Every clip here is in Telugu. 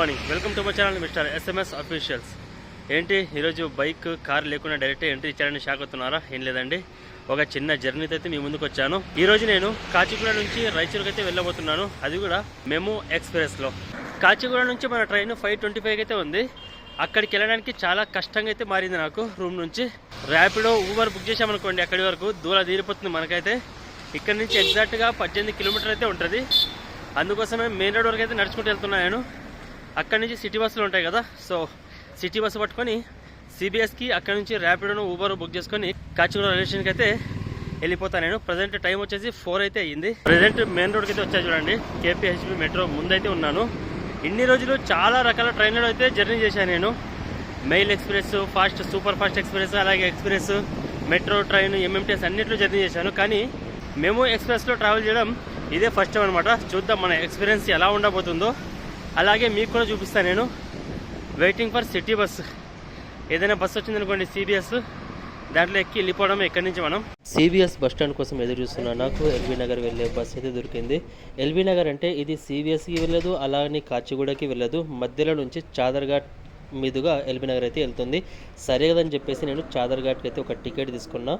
Morning welcome to my channel mister SMS officials ఏంటి ఈరోజు బైక్ కార్ లేకుండా డైరెక్ట్ ఎంట్రీ ఇచ్చారని షాక్ అవుతున్నారా? ఏం లేదండి. ఒక చిన్న జర్నీతో అయితే మీ ముందుకు వచ్చాను. ఈరోజు నేను కాచిగూడ నుంచి రాయచూరుకి అయితే వెళ్ళబోతున్నాను. అది కూడా మెమో ఎక్స్ప్రెస్లో. కాచిగూడ నుంచి మన ట్రైన్ ఫైవ్ ట్వంటీ ఫైవ్ అయితే ఉంది. అక్కడికి వెళ్ళడానికి చాలా కష్టంగా అయితే మారింది నాకు రూమ్ నుంచి. ర్యాపిడో ఊబర్ బుక్ చేసామనుకోండి అక్కడి వరకు. దూరం తీరిపోతుంది మనకైతే. ఇక్కడ నుంచి ఎగ్జాక్ట్గా పద్దెనిమిది కిలోమీటర్ అయితే ఉంటుంది. అందుకోసమే మెయిన్ రోడ్ వరకు అయితే నడుచుకుంటూ వెళ్తున్నాను నేను. అక్కడి నుంచి సిటీ బస్సులు ఉంటాయి కదా సో సిటీ బస్సు పట్టుకొని సిబిఎస్కి అక్కడ నుంచి ర్యాపిడోను ఊబర్ బుక్ చేసుకొని కాచిగూడ రైల్వే స్టేషన్కి అయితే వెళ్ళిపోతాను నేను. ప్రజెంట్ టైం వచ్చేసి ఫోర్ అయితే అయ్యింది. ప్రజెంట్ మెయిన్ రోడ్కి అయితే వచ్చాయి చూడండి. కేపీహెచ్బి మెట్రో ముందైతే ఉన్నాను. ఇన్ని రోజులు చాలా రకాల ట్రైన్లలో అయితే జర్నీ చేశాను నేను. Mail express fast super fast express అలాగే ఎక్స్ప్రెస్ మెట్రో ట్రైన్ ఎంఎంటీఎస్ అన్నిట్లో జర్నీ చేశాను. కానీ మేము ఎక్స్ప్రెస్లో ట్రావెల్ చేయడం ఇదే ఫస్ట్ టైం అనమాట చూద్దాం మన ఎక్స్పీరియన్స్ ఎలా ఉండబోతుందో. అలాగే మీకు కూడా చూపిస్తాను నేను. వెయిటింగ్ ఫర్ సిటీ బస్ ఏదైనా బస్ వచ్చిందనుకోండి సిబిఎస్ దాంట్లో ఎక్కి వెళ్ళిపోవడం ఎక్కడి నుంచి మనం. సిబిఎస్ బస్ స్టాండ్ కోసం ఎదురు చూస్తున్నా నాకు ఎల్బీ నగర్ వెళ్ళే బస్ అయితే దొరికింది. ఎల్బీ నగర్ అంటే ఇది సిబిఎస్కి వెళ్ళదు అలానే కాచిగూడకి వెళ్ళదు. మధ్యలో నుంచి చాదర్ఘాట్ మీదుగా ఎల్బీ నగర్ అయితే వెళ్తుంది. సరే కదని చెప్పేసి నేను చాదర్ఘాట్కి అయితే ఒక టికెట్ తీసుకున్నా.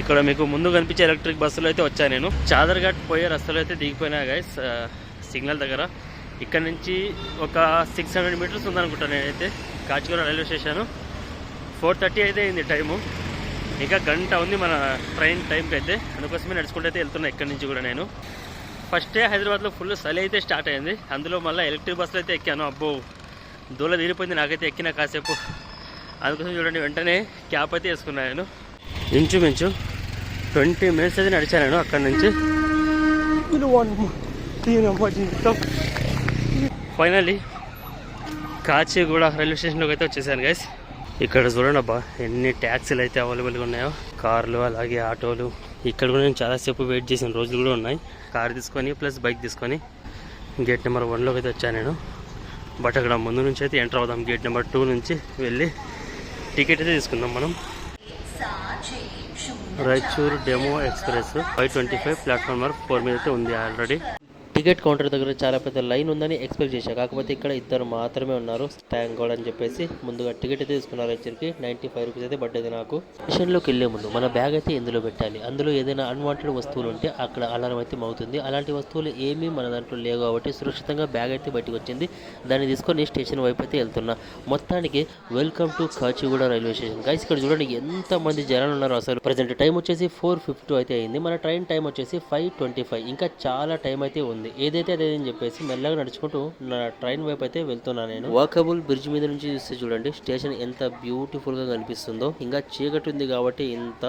ఇక్కడ మీకు ముందు కనిపించే ఎలక్ట్రిక్ బస్సులో అయితే వచ్చాను నేను. చాదర్ఘాట్ పోయే రస్తలో అయితే దిగిపోయినా గైస్ సిగ్నల్ దగ్గర. ఇక్కడ నుంచి ఒక సిక్స్ హండ్రెడ్ మీటర్స్ ఉందనుకుంటాను నేనైతే. Kacheguda railway station. Four thirty అయితే అయింది టైము. ఇంకా గంట ఉంది మన ట్రైన్ టైంకి అయితే. అందుకోసమే నడుచుకుంటూ అయితే వెళ్తున్నా ఇక్కడ నుంచి కూడా నేను. ఫస్టే హైదరాబాద్లో ఫుల్ చలి అయితే స్టార్ట్ అయింది. అందులో మళ్ళీ ఎలక్ట్రిక్ బస్సులు అయితే ఎక్కాను. అబ్బో దూల తీరిపోయింది. నాకైతే ఎక్కిన కాసేపు. అందుకోసం చూడండి వెంటనే క్యాప్ అయితే వేసుకున్నాను నేను. ఇంచుమించు ట్వంటీ మినిట్స్ అయితే నడిచాను నేను అక్కడి నుంచి. ఫైనల్లీ కాచిగూడ రైల్వే స్టేషన్లోకి అయితే వచ్చేసాను గైస్ ఇక్కడ చూడండి అబ్బా ఎన్ని ట్యాక్సీలు అయితే అవైలబుల్గా ఉన్నాయో. కార్లు అలాగే ఆటోలు. ఇక్కడ కూడా నేను చాలాసేపు వెయిట్ చేసిన రోజులు కూడా ఉన్నాయి. కార్ తీసుకొని ప్లస్ బైక్ తీసుకొని గేట్ నెంబర్ వన్లోకి అయితే వచ్చాను నేను. బట్ అక్కడ ముందు నుంచి అయితే ఎంటర్ అవుదాం గేట్ నెంబర్ టూ నుంచి వెళ్ళి టికెట్ అయితే తీసుకుందాం మనం. Raichur DEMU express five twenty five platform number four మీద అయితే ఉంది ఆల్రెడీ టికెట్ కౌంటర్ దగ్గర చాలా పెద్ద లైన్ ఉందని ఎక్స్పెక్ట్ చేశా. కాకపోతే ఇక్కడ ఇద్దరు మాత్రమే ఉన్నారు. ట్యాంక్ గోడ్ అని చెప్పేసి ముందుగా టికెట్ అయితే తీసుకున్నారు వచ్చరికి నైంటీ ఫైవ్ రూపీస్ అయితే పడ్డది నాకు. స్టేషన్లోకి వెళ్ళే ముందు మన బ్యాగ్ అయితే ఇందులో పెట్టాలి. అందులో ఏదైనా అన్వాంటెడ్ వస్తువులు ఉంటే అక్కడ అలారం అయితే మవుతుంది అలాంటి వస్తువులు ఏమీ మన దాంట్లో లేవు కాబట్టి సురక్షితంగా బ్యాగ్ అయితే బయటకు వచ్చింది. దాన్ని తీసుకొని స్టేషన్ వైపు అయితే వెళ్తున్నా. మొత్తానికి welcome to Kacheguda railway station. Guys ఇక్కడ చూడండి ఎంత మంది జనాలు ఉన్నారు అసలు. ప్రజెంట్ టైం వచ్చేసి ఫోర్ ఫిఫ్టీ అయితే అయింది. మన ట్రైన్ టైం వచ్చేసి ఫైవ్ ట్వంటీ ఫైవ్ ఇంకా చాలా టైం అయితే ఉంది. ఏదైతే అదే అని చెప్పేసి మెల్లగా నడుచుకుంటూ నా ట్రైన్ వైపు అయితే వెళ్తున్నా నేను. వాకబుల్ బ్రిడ్జ్ మీద నుంచి చూస్తే చూడండి స్టేషన్ ఎంత బ్యూటిఫుల్గా కనిపిస్తుందో. ఇంకా చీకటి ఉంది కాబట్టి ఇంత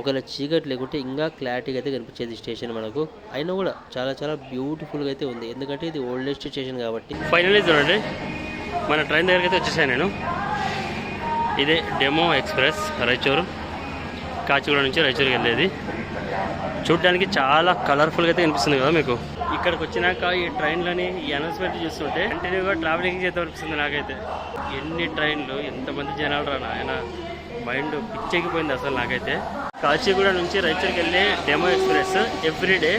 ఒకవేళ చీకటి లేకుంటే ఇంకా క్లారిటీగా అయితే కనిపించేది స్టేషన్ మనకు. అయినా కూడా చాలా చాలా బ్యూటిఫుల్గా అయితే ఉంది. ఎందుకంటే ఇది ఓల్డెస్ట్ స్టేషన్ కాబట్టి. ఫైనల్లీ చూడండి మన ట్రైన్ దగ్గరికి అయితే వచ్చేసాను నేను. ఇదే డెమో ఎక్స్ప్రెస్ రాయచూరు. కాచిగూడ నుంచి రాయచూరుకి వెళ్ళేది. చూడడానికి చాలా కలర్ఫుల్గా అయితే కనిపిస్తుంది కదా మీకు. ఇక్కడికి వచ్చినాక ఈ ట్రైన్లని ఈ అనౌన్స్మెంట్ చూస్తుంటే కంటిన్యూగా ట్రావెలింగ్ చేద్దాం అనిపిస్తుంది నాకైతే. ఎన్ని ట్రైన్లు ఎంతమంది జనాలు రా నాయన. మైండ్ పిచ్చెక్కిపోయింది అసలు నాకైతే. కాచిగూడ నుంచి రాయచూరుకి వెళ్ళే DEMU express every day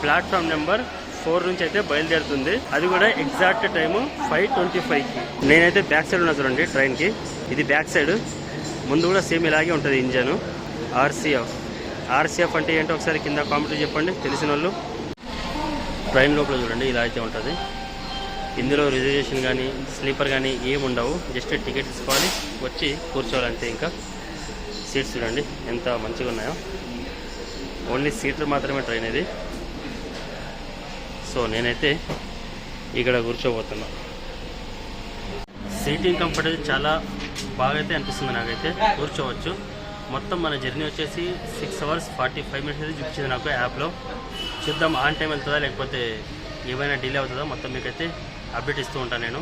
platform number four నుంచి అయితే బయలుదేరుతుంది. అది కూడా ఎగ్జాక్ట్ టైము ఫైవ్ ట్వంటీ ఫైవ్కి. నేనైతే బ్యాక్ సైడ్ ఉన్నా చూడండి ట్రైన్కి. ఇది బ్యాక్ సైడ్. ముందు కూడా సేమ్ ఇలాగే ఉంటుంది ఇంజన్. ఆర్సీఎఫ్. ఆర్సీఎఫ్ అంటే ఏంటో ఒకసారి కింద కామెంట్ చెప్పండి. తెలిసిన వాళ్ళు ట్రైన్ లోపల చూడండి ఇలా అయితే ఉంటుంది. ఇందులో రిజర్వేషన్ కానీ స్లీపర్ కానీ ఏమి ఉండవు. జస్ట్ టికెట్ తీసుకోవాలి వచ్చి కూర్చోవాలంటే ఇంకా. సీట్స్ చూడండి ఎంత మంచిగా ఉన్నాయో. ఓన్లీ సీట్లు మాత్రమే ట్రైన్ ఇది. సో నేనైతే ఇక్కడ కూర్చోబోతున్నా. సీటింగ్ కంఫర్ట్ అయితే చాలా బాగా అయితే అనిపిస్తుంది నాకైతే. కూర్చోవచ్చు. మొత్తం మన జర్నీ వచ్చేసి six hours forty five minutes అయితే చూపించింది నాకు యాప్లో. చూద్దాం. ఆన్ టైం వెళ్తుందా లేకపోతే ఏమైనా డిలే అవుతుందా? మొత్తం మీకైతే అప్డేట్ ఇస్తూ ఉంటాను నేను.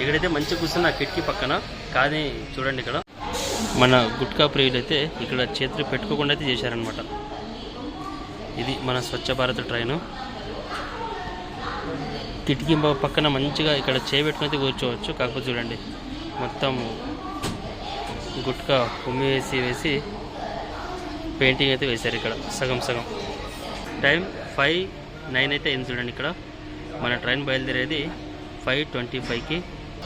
ఇక్కడైతే మంచిగా కూర్చున్న కిటికీ పక్కన. కానీ చూడండి ఇక్కడ. మన గుట్కా ప్రియులు అయితే ఇక్కడ చేతులు పెట్టుకోకుండా అయితే చేశారనమాట ఇది మన స్వచ్ఛ భారత్ ట్రైను. కిటికీ పక్కన మంచిగా ఇక్కడ చేపెట్టుకుని అయితే కూర్చోవచ్చు. కాకపోతే చూడండి మొత్తం గుట్కా ఉమ్మి వేసి వేసి పెయింటింగ్ అయితే వేశారు ఇక్కడ. సగం సగం. టైం ఫైవ్ నైన్ అయితే అయింది చూడండి ఇక్కడ. మన ట్రైన్ బయలుదేరేది ఫైవ్ ట్వంటీ ఫైవ్కి.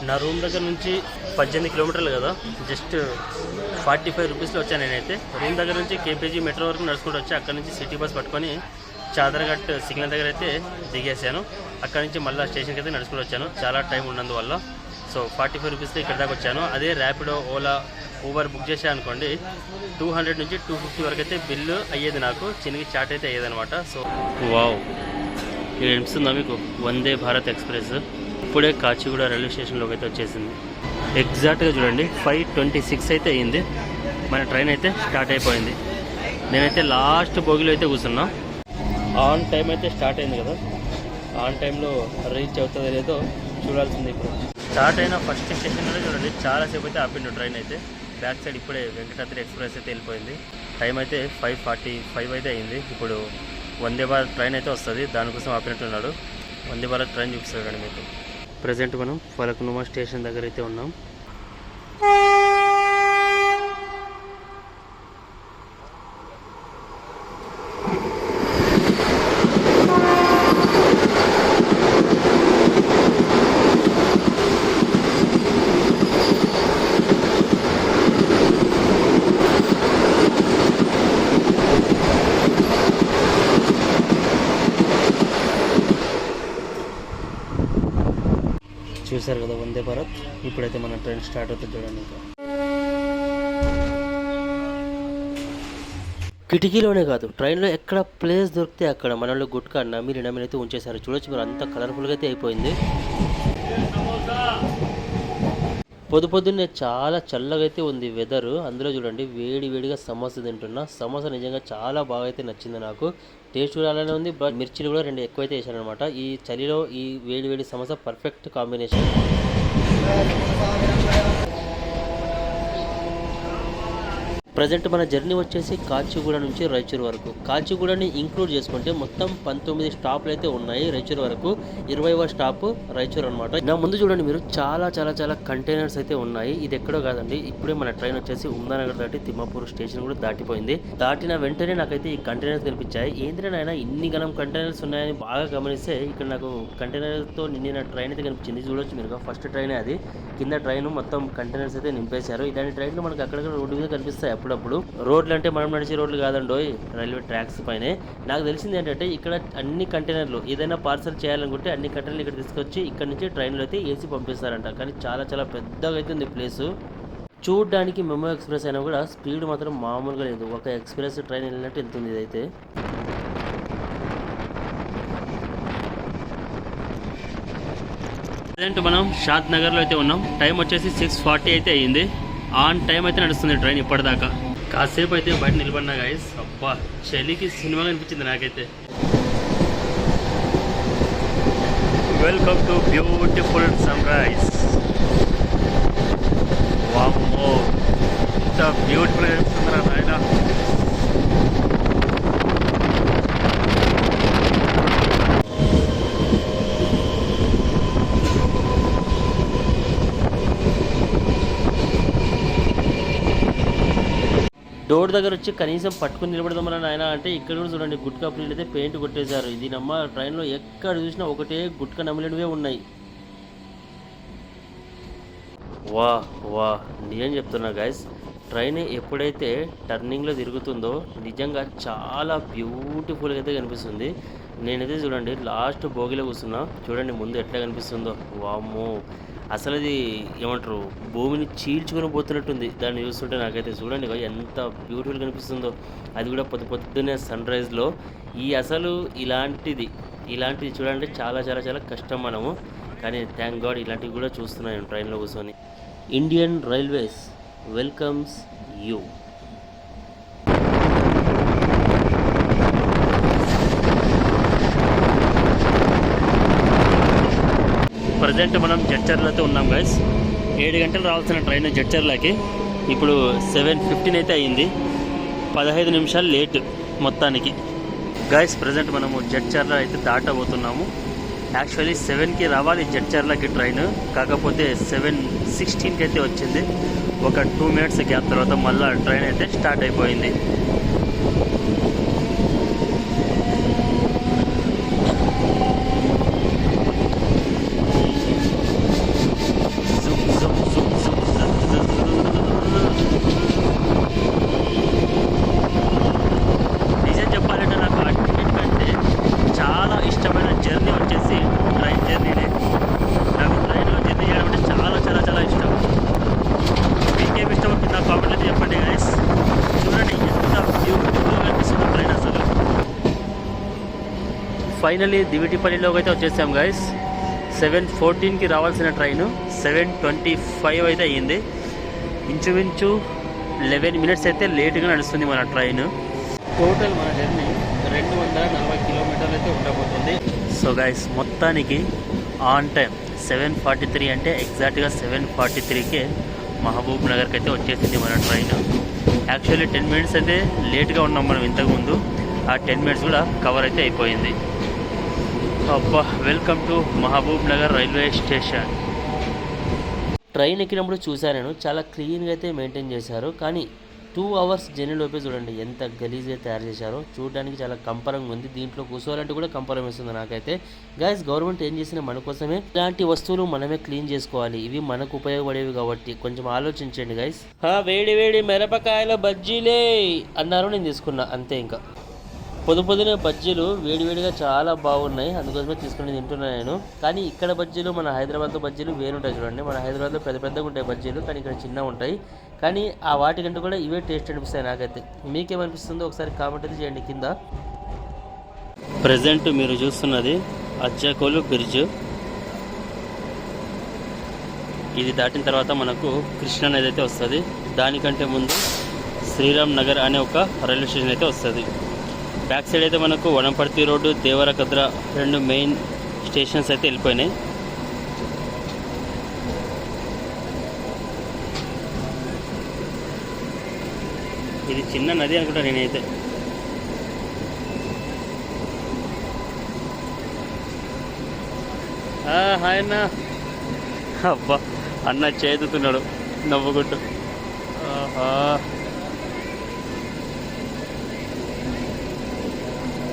నా రూమ్ దగ్గర నుంచి పద్దెనిమిది కిలోమీటర్లు కదా. జస్ట్ ఫార్టీ ఫైవ్ రూపీస్లో వచ్చాను నేనైతే. రూమ్ దగ్గర నుంచి కేపీజీ మెట్రో వరకు నడుచుకుంటూ వచ్చి అక్కడ నుంచి సిటీ బస్ పట్టుకొని చాదరఘట్ సిగ్నల్ దగ్గర అయితే దిగేసాను అక్కడ నుంచి మళ్ళీ స్టేషన్కి అయితే నడుచుకుంటూ వచ్చాను. చాలా టైం ఉన్నందువల్ల. సో ఫార్టీ ఫైవ్ రూపీస్లో ఇక్కడ దాకా వచ్చాను. అదే ర్యాపిడో ఓలా ఊబర్ బుక్ చేశాను అనుకోండి టూ హండ్రెడ్ నుంచి టూ ఫిఫ్టీ వరకు అయితే బిల్లు అయ్యేది నాకు చిన్నకి చాట్ అయితే అయ్యేది అనమాట సో వావ్ ఇది అనిపిస్తుందా మీకు? వందే భారత్ ఎక్స్ప్రెస్. ఇప్పుడే కాచిగూడ రైల్వే స్టేషన్లోకి అయితే వచ్చేసింది. ఎగ్జాక్ట్గా చూడండి ఫైవ్ ట్వంటీ సిక్స్ అయితే అయ్యింది. మన ట్రైన్ అయితే స్టార్ట్ అయిపోయింది. నేనైతే లాస్ట్ బోగిలో అయితే కూర్చున్నా. ఆన్ టైం అయితే స్టార్ట్ అయింది కదా. ఆన్ టైంలో రీచ్ అవుతుందో లేదో చూడాల్సింది ఇప్పుడు. స్టార్ట్ అయిన ఫస్ట్ స్టేషన్లోనే చూడండి చాలాసేపు అయితే ఆపిండు ట్రైన్ అయితే. బ్యాక్ సైడ్ ఇప్పుడే వెంకటాద్రి ఎక్స్ప్రెస్ అయితే వెళ్ళిపోయింది. టైం అయితే ఫైవ్ ఫార్టీ ఫైవ్ అయితే అయింది. ఇప్పుడు వందే భారత్ ట్రైన్ అయితే వస్తుంది. దానికోసం ఆపినట్టున్నాడు వందే భారత్ ట్రైన్ చూపిస్తాడు మీకు. ప్రజెంట్ మనం ఫలక్నుమా స్టేషన్ దగ్గర అయితే ఉన్నాం. చూశారు కదా వందే భారత్. ఇప్పుడైతే మన ట్రైన్ స్టార్ట్ అవుతుంది చూడండి ఇంకా. కిటికీలోనే కాదు ట్రైన్లో ఎక్కడ ప్లేస్ దొరికితే అక్కడ మనలో గుట్కా నమిలి నమిలి అయితే ఉంచేశారు. చూడొచ్చు మీరు అంత కలర్ఫుల్గా అయితే అయిపోయింది. పొద్దు పొద్దున్నే చాలా చల్లగా అయితే ఉంది వెదర్ అందులో చూడండి వేడి వేడిగా సమోసా తింటున్నా. సమోసా నిజంగా చాలా బాగా అయితే నచ్చింది నాకు. టేస్ట్ కూడా అలానే ఉంది బట్ మిర్చిలు కూడా రెండు ఎక్కువైతే వేసారనమాట. ఈ చలిలో ఈ వేడి వేడి సమోసా పర్ఫెక్ట్ కాంబినేషన్ ప్రజెంట్ మన జర్నీ వచ్చేసి కాచిగూడ నుంచి రాయచూరు వరకు. కాచిగూడని ఇంక్లూడ్ చేసుకుంటే మొత్తం పంతొమ్మిది స్టాప్లు అయితే ఉన్నాయి రాయచూరు వరకు. ఇరవైవ స్టాప్ రాయచూరు అనమాట నా ముందు చూడండి మీరు చాలా చాలా చాలా కంటైనర్స్ అయితే ఉన్నాయి. ఇది ఎక్కడో కాదండి ఇప్పుడే మన ట్రైన్ వచ్చేసి ఉమ్దానగర్ దాటి తిమ్మాపూర్ స్టేషన్ కూడా దాటిపోయింది. దాటిన వెంటనే నాకైతే ఈ కంటైనర్స్ కనిపించాయి. ఏంటంటే నాయన ఇన్ని గణం కంటైనర్స్ ఉన్నాయని బాగా గమనిస్తే ఇక్కడ నాకు కంటైనర్తో నిండిన ట్రైన్ అయితే కనిపించింది. చూడొచ్చు మీరు ఫస్ట్ ట్రైన్ అది. కింద ట్రైన్ మొత్తం కంటైనర్స్ అయితే నింపేశారు. ఇలాంటి ట్రైన్లు మనకి అక్కడక్కడ రోడ్డు మీద కనిపిస్తాయి. అప్పుడప్పుడు రోడ్లు అంటే మనం నడిచే రోడ్లు కాదండి రైల్వే ట్రాక్స్ పైనే. నాకు తెలిసింది ఏంటంటే ఇక్కడ అన్ని కంటైనర్లు ఏదైనా పార్సల్ చేయాలనుకుంటే అన్ని కంటైనర్లు ఇక్కడ తీసుకొచ్చి ఇక్కడ నుంచి ట్రైన్లో అయితే ఏసీ పంపిస్తారంట. కానీ చాలా చాలా పెద్దగా అయితే ఉంది ప్లేసు. చూడడానికి మెమో ఎక్స్ప్రెస్ అయినా కూడా స్పీడ్ మాత్రం మామూలుగా లేదు. ఒక ఎక్స్ప్రెస్ ట్రైన్ వెళ్ళినట్టు వెళ్తుంది ఇదైతే? ప్రజెంట్ మనం షాద్ నగర్లో అయితే ఉన్నాం. టైం వచ్చేసి సిక్స్ ఫార్టీ అయితే అయ్యింది. ఆన్ టైం అయితే నడుస్తుంది ట్రైన్ ఇప్పటిదాకా. కాసేపు అయితే బయట నిలబడినా గాయస్ అబ్బా చలికి సినిమా అనిపించింది నాకైతే. Welcome to beautiful sunrise వామ్మో ఇంత బ్యూటిఫుల్ అనిపిస్తుందిరా నాయన డోర్ దగ్గర వచ్చి కనీసం పట్టుకుని నిలబడదామని నాయన అంటే ఇక్కడ కూడా చూడండి గుట్కా ప్రియులు అయితే పెయింట్ కొట్టేశారు. ఇది నమ్మ ట్రైన్లో ఎక్కడ చూసినా ఒకటే గుట్కా నమ్మలేనివే ఉన్నాయి. వా వా నిజం చెప్తున్నా గైస్ ట్రైన్ ఎప్పుడైతే టర్నింగ్లో తిరుగుతుందో నిజంగా చాలా బ్యూటిఫుల్గా అయితే కనిపిస్తుంది. నేనైతే చూడండి లాస్ట్ భోగిలో కూర్చున్నా. చూడండి ముందు ఎట్లా కనిపిస్తుందో. వామ్మో. అసలు అది ఏమంటారు? భూమిని చీల్చుకొని పోతున్నట్టుంది. దాన్ని చూస్తుంటే నాకైతే చూడండి ఎంత బ్యూటిఫుల్ కనిపిస్తుందో. అది కూడా పొద్దు పొద్దున్నే సన్ రైజ్లో ఈ అసలు ఇలాంటిది ఇలాంటిది చూడండి చాలా చాలా చాలా కష్టం మనము. కానీ థ్యాంక్ గాడ్ ఇలాంటివి కూడా చూస్తున్నాను ట్రైన్లో కూర్చొని. Indian railways welcomes you present మనం జడ్చర్లతో ఉన్నాం గైస్ ఏడు గంటలు రావాల్సిన ట్రైన్ జడ్చర్లకి. ఇప్పుడు సెవెన్ ఫిఫ్టీన్ అయితే అయ్యింది. పదహైదు నిమిషాలు లేట్ మొత్తానికి. గైస్ ప్రజెంట్ మనము జడ్చర్ల అయితే దాటబోతున్నాము. యాక్చువల్లీ సెవెన్కి రావాలి జడ్చర్లకి ట్రైన్. కాకపోతే సెవెన్ సిక్స్టీన్కి అయితే వచ్చింది. ఒక టూ మినిట్స్ గ్యాప్ తర్వాత మళ్ళీ ట్రైన్ అయితే స్టార్ట్ అయిపోయింది. ఫైనలీ దివిటిపల్లిలోకి అయితే వచ్చేసాం గైస్ సెవెన్ ఫోర్టీన్కి రావాల్సిన ట్రైన్. సెవెన్ ట్వంటీ ఫైవ్ అయితే అయ్యింది. ఇంచుమించు లెవెన్ మినిట్స్ అయితే లేట్గా నడుస్తుంది మన ట్రైన్. టోటల్ మన జర్నీ రెండు వందల నలభై కిలోమీటర్లు అయితే ఉండబోతుంది. సో గైస్ మొత్తానికి on time seven forty three అంటే ఎగ్జాక్ట్గా సెవెన్ ఫార్టీ త్రీకే మహబూబ్ నగర్కి అయితే వచ్చేసింది మన ట్రైన్. యాక్చువల్లీ టెన్ మినిట్స్ అయితే లేట్గా ఉన్నాం మనం ఇంతకుముందు. ఆ టెన్ మినిట్స్ కూడా కవర్ అయితే అయిపోయింది. అబ్బా welcome to Mahabubnagar railway station. Train ఎక్కినప్పుడు చూశాను నేను. చాలా క్లీన్గా అయితే మెయింటైన్ చేశారు. కానీ టూ అవర్స్ జర్నీలోపే చూడండి ఎంత గలీజ్గా తయారు చేశారో. చూడడానికి చాలా కంపరంగా ఉంది. దీంట్లో కూర్చోవాలంటే కూడా కంపరం వేస్తుంది నాకైతే. గాయస్ గవర్నమెంట్ ఏం చేసిన మన కోసమే. ఇలాంటి వస్తువులు మనమే క్లీన్ చేసుకోవాలి. ఇవి మనకు ఉపయోగపడేవి కాబట్టి కొంచెం ఆలోచించండి గైస్ వేడి వేడి మిరపకాయల బజ్జీలే! అన్నారు నేను తీసుకున్నా. అంతే ఇంకా. పొద్దు పొద్దునే బజ్జీలు వేడివేడిగా చాలా బాగున్నాయి. అందుకోసమే తీసుకుని తింటున్నాను నేను. కానీ ఇక్కడ బజ్జీలు మన హైదరాబాద్లో బజ్జీలు వేరుంటాయి చూడండి. మన హైదరాబాద్లో పెద్ద పెద్దగా ఉంటాయి బజ్జీలు కానీ ఇక్కడ చిన్నగా ఉంటాయి. కానీ ఆ వాటికంటే కూడా ఇవే టేస్ట్ అనిపిస్తాయి నాకైతే. మీకేమనిపిస్తుందో ఒకసారి కామెంట్ అయితే చేయండి కింద. ప్రజెంట్ మీరు చూస్తున్నది అజ్జకోలు బ్రిడ్జ్ ఇది దాటిన తర్వాత మనకు కృష్ణ నది అయితే వస్తుంది. దానికంటే ముందు శ్రీరామ్ నగర్ అనే ఒక రైల్వే స్టేషన్ అయితే వస్తుంది. బ్యాక్ సైడ్ అయితే మనకు వనపర్తి రోడ్డు దేవరకద్ర రెండు మెయిన్ స్టేషన్స్ అయితే వెళ్ళిపోయినాయి. ఇది చిన్న నది అనుకుంటా నేనైతే. ఆ, హాయ్ అన్న. అబ్బా అన్న చేతుతున్నాడు నవ్వుకుంటూ. ఆహా.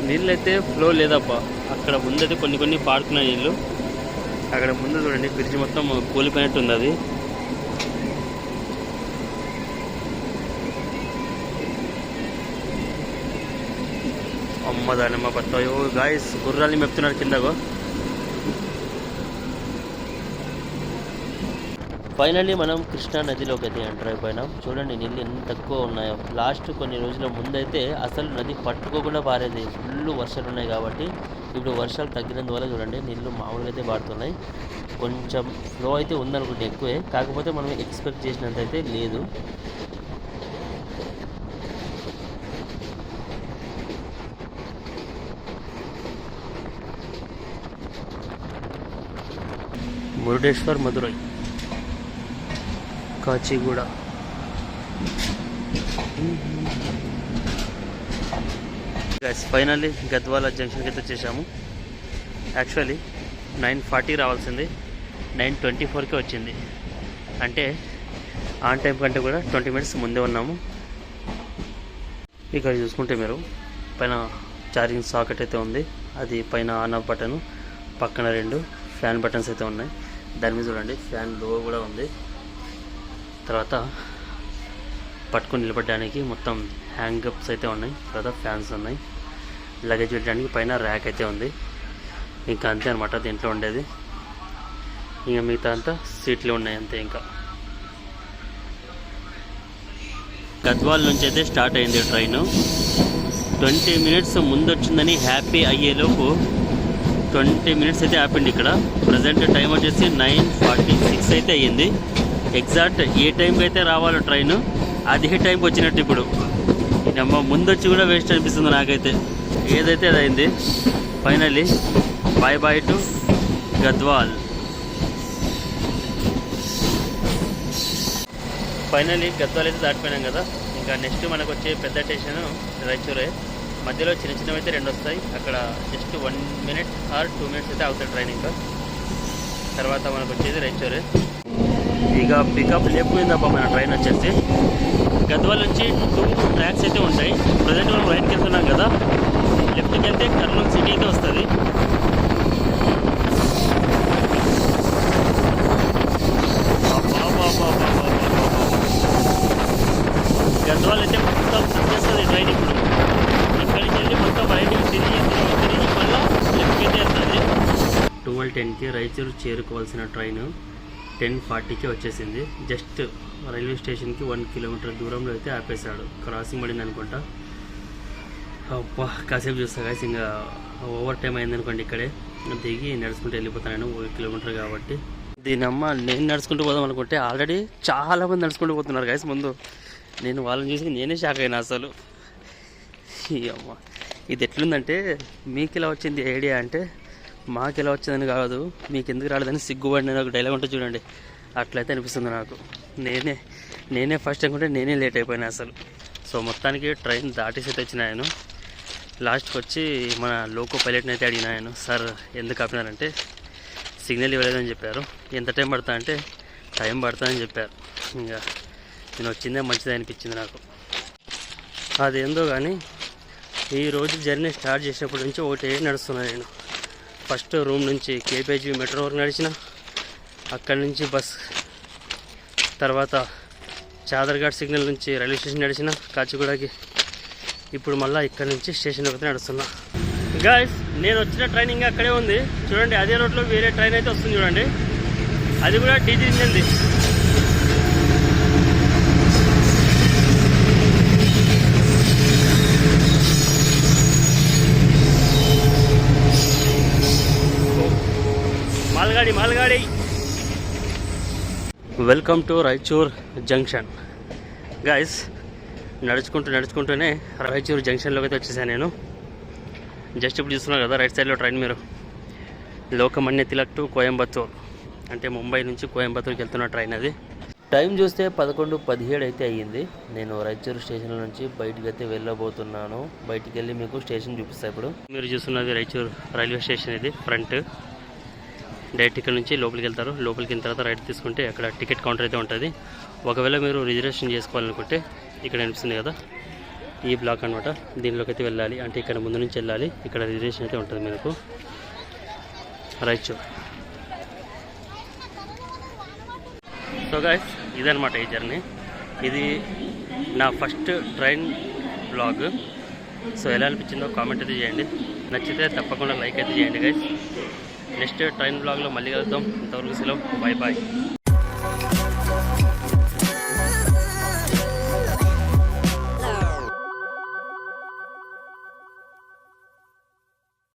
నీళ్ళైతే ఫ్లో లేదప్పా అక్కడ ముందైతే కొన్ని కొన్ని పాడుతున్నాయి నీళ్ళు. అక్కడ ముందు చూడండి బ్రిడ్జ్ మొత్తం కూలిపోయినట్టు ఉంది అది అమ్మ దానిమ్మ పత్తాయో గాయస్ గుర్రాల్ని మెప్తున్నారు కిందగో ఫైనల్లీ మనం కృష్ణా నదిలోకి అయితే ఎంటర్ అయిపోయినాం. చూడండి నీళ్ళు ఎంత తక్కువ ఉన్నాయో. లాస్ట్ కొన్ని రోజుల ముందైతే అసలు నది పట్టుకోకుండా పారేది. ఫుల్ వర్షాలు ఉన్నాయి కాబట్టి ఇప్పుడు వర్షాలు తగ్గినందువల్ల చూడండి నీళ్ళు మామూలుగా అయితే పారుతున్నాయి కొంచెం ఫ్లో అయితే ఉందనుకుంటే ఎక్కువే. కాకపోతే మనం ఎక్స్పెక్ట్ చేసినంత అయితే లేదు. మురుడేశ్వర్ మధురై. కాచిగూడ గైస్ ఫైనల్లీ గద్వాల జంక్షన్కి అయితే వచ్చేసాము. యాక్చువల్లీ నైన్ ఫార్టీ రావాల్సింది. నైన్ ట్వంటీ ఫోర్కి వచ్చింది. అంటే ఆన్ టైం కంటే కూడా ట్వంటీ మినిట్స్ ముందే ఉన్నాము. ఇక్కడ చూసుకుంటే మీరు పైన ఛార్జింగ్ సాకెట్ అయితే ఉంది. అది పైన ఆన్ ఆఫ్ బటన్ పక్కన రెండు ఫ్యాన్ బటన్స్ అయితే ఉన్నాయి. దాని మీద చూడండి ఫ్యాన్లో కూడా ఉంది. తర్వాత పట్టుకొని నిలబడడానికి మొత్తం హ్యాంగప్స్ అయితే ఉన్నాయి. తర్వాత ఫ్యాన్స్ ఉన్నాయి. లగేజ్ పెట్టడానికి పైన ర్యాక్ అయితే ఉంది. ఇంకా అంతే అనమాట దీంట్లో ఉండేది. ఇంకా మిగతా అంతా సీట్లు ఉన్నాయి అంతే ఇంకా. గద్వాల్ నుంచి అయితే స్టార్ట్ అయింది ట్రైన్ ట్వంటీ మినిట్స్ ముందు వచ్చిందని హ్యాపీ అయ్యేలోపు ట్వంటీ మినిట్స్ అయితే ఆపిండి ఇక్కడ. ప్రజెంట్ టైం వచ్చేసి నైన్ ఫార్టీ సిక్స్ అయితే అయ్యింది. ఎగ్జాక్ట్ ఏ టైంకి అయితే రావాలో ట్రైన్ అదే టైంకి వచ్చినట్టు ఇప్పుడు. అమ్మ ముందు వచ్చి కూడా వేస్ట్ అనిపిస్తుంది నాకైతే. ఏదైతే అదైంది finally bye bye to Gadwal. Finally Gadwal అయితే దాటిపోయినాం కదా. ఇంకా నెక్స్ట్ మనకు వచ్చే పెద్ద స్టేషన్ రాయచూరే. మధ్యలో చిన్న చిన్నవి అయితే రెండు వస్తాయి. అక్కడ just one minute or two minutes అయితే అవుతాయి ట్రైన్ ఇంకా. తర్వాత మనకు వచ్చేది రాయచూరే. ఇక పికప్ లేకపోయిందప్ప మన ట్రైన్ వచ్చేసి. గద్వాల నుంచి టూ ట్రాక్స్ అయితే ఉంటాయి. ప్రజెంట్ మనం రైట్కి వెళ్తున్నాం కదా. లెఫ్ట్కి వెళ్తే కర్నూలు సిటీ అయితే వస్తుంది. గద్వాల్ అయితే మొత్తం తిప్పేస్తుంది ట్రైన్ ఇప్పుడు. ఇక్కడికి నుంచి వెళ్ళి మొత్తం రైట్కి తిరిగి తిరిగి మళ్ళీ లెఫ్ట్కి అయితే వెళ్తుంది ట్వెల్వ్ టెన్కి రైచూరు చేరుకోవాల్సిన ట్రైన్ టెన్ ఫార్టీకి వచ్చేసింది. జస్ట్ రైల్వే స్టేషన్కి వన్ కిలోమీటర్ దూరంలో అయితే ఆపేశాడు. క్రాసింగ్ పడింది అనుకుంటా. అబ్బా కాసేపు చూస్తా కాసి ఇంకా ఓవర్ టైం అయింది అనుకోండి ఇక్కడే. దిగి నడుచుకుంటూ వెళ్ళిపోతాను ఒక కిలోమీటర్ కాబట్టి. దీని అమ్మ నేను నడుచుకుంటూ పోదాం అనుకుంటే ఆల్రెడీ చాలామంది నడుచుకుంటూ పోతున్నారు గాయస్ ముందు. నేను వాళ్ళని చూసి నేనే షాక్ అయినా అసలు. ఈ అమ్మ ఇది ఎట్లుందంటే మీకు ఇలా వచ్చింది ఐడియా అంటే మాకు ఎలా వచ్చిందని కాదు మీకు ఎందుకు రాలేదని సిగ్గుపడి ఒక డైలాగ్ ఉంటుంది చూడండి. అట్లయితే అనిపిస్తుంది నాకు. నేనే నేనే ఫస్ట్ అనుకుంటే నేనే లేట్ అయిపోయినా అసలు. సో మొత్తానికి ట్రైన్ దాటేసి అయితే వచ్చిన ఆయన లాస్ట్కి వచ్చి మన లోకో పైలట్ని అయితే అడిగిన ఆయన సార్ ఎందుకు ఆపినారంటే సిగ్నల్ ఇవ్వలేదని చెప్పారు. ఎంత టైం పడతా అంటే టైం పడుతుందని చెప్పారు. ఇంకా నేను వచ్చిందే మంచిది అనిపించింది నాకు. అదేందో కానీ ఈ రోజు జర్నీ స్టార్ట్ చేసినప్పటి నుంచి ఒకటే నడుస్తున్నాను నేను. ఫస్ట్ రూమ్ నుంచి కేపీజీ మెట్రో వరకు నడిచిన. అక్కడి నుంచి బస్ తర్వాత చాదర్ఘాట్ సిగ్నల్ నుంచి రైల్వే స్టేషన్ నడిచిన. కాచిగూడకి ఇప్పుడు మళ్ళీ ఇక్కడ నుంచి స్టేషన్ ఒకటి నడుస్తున్నా. గాయస్ నేను వచ్చిన ట్రైన్ ఇంకా అక్కడే ఉంది. చూడండి అదే రోడ్లో వేరే ట్రైన్ అయితే వస్తుంది చూడండి. అది కూడా డీజిల్ ఇంజన్ది మాల్గాడి మాల్గాడి. Welcome to Raichur junction guys నడుచుకుంటూ నడుచుకుంటూనే రాయచూర్ జంక్షన్లోకి అయితే వచ్చేసాను నేను. జస్ట్ ఇప్పుడు చూస్తున్నారు కదా రైట్ సైడ్లో ట్రైన్ మీరు. లోకమన్య తిలక్ టు కోయంబత్తూర్. అంటే ముంబై నుంచి కోయంబత్తూర్కి వెళ్తున్న ట్రైన్ అది. టైం చూస్తే పదకొండు పదిహేడు అయితే అయ్యింది. నేను రాయచూరు స్టేషన్ నుంచి బయటికి అయితే వెళ్ళబోతున్నాను. బయటికి వెళ్ళి మీకు స్టేషన్ చూపిస్తాను ఇప్పుడు. మీరు చూస్తున్నది రాయచూర్ రైల్వే స్టేషన్ ఇది ఫ్రంట్ డైరెక్ట్ ఇక్కడ నుంచి లోపలికి వెళ్తారు. లోపలికి వెళ్ళిన తర్వాత రైట్ తీసుకుంటే అక్కడ టికెట్ కౌంటర్ అయితే ఉంటుంది. ఒకవేళ మీరు రిజర్వేషన్ చేసుకోవాలనుకుంటే ఇక్కడ అనిపిస్తుంది కదా. ఈ బ్లాక్ అనమాట దీనిలోకి అయితే వెళ్ళాలి. అంటే ఇక్కడ ముందు నుంచి వెళ్ళాలి. ఇక్కడ రిజర్వేషన్ అయితే ఉంటుంది మీకు. రైట్ సో గాయస్ ఇదనమాట ఈ జర్నీ. ఇది నా ఫస్ట్ ట్రైన్ బ్లాగ్. సో ఎలా అనిపించిందో కామెంట్ అయితే చేయండి. నచ్చితే తప్పకుండా లైక్ అయితే చేయండి గైస్ నెక్స్ట్ ట్రైన్ బ్లాగ్లో మళ్ళీ కలుద్దాం. ఇంతవరకు సెలవు. Bye bye.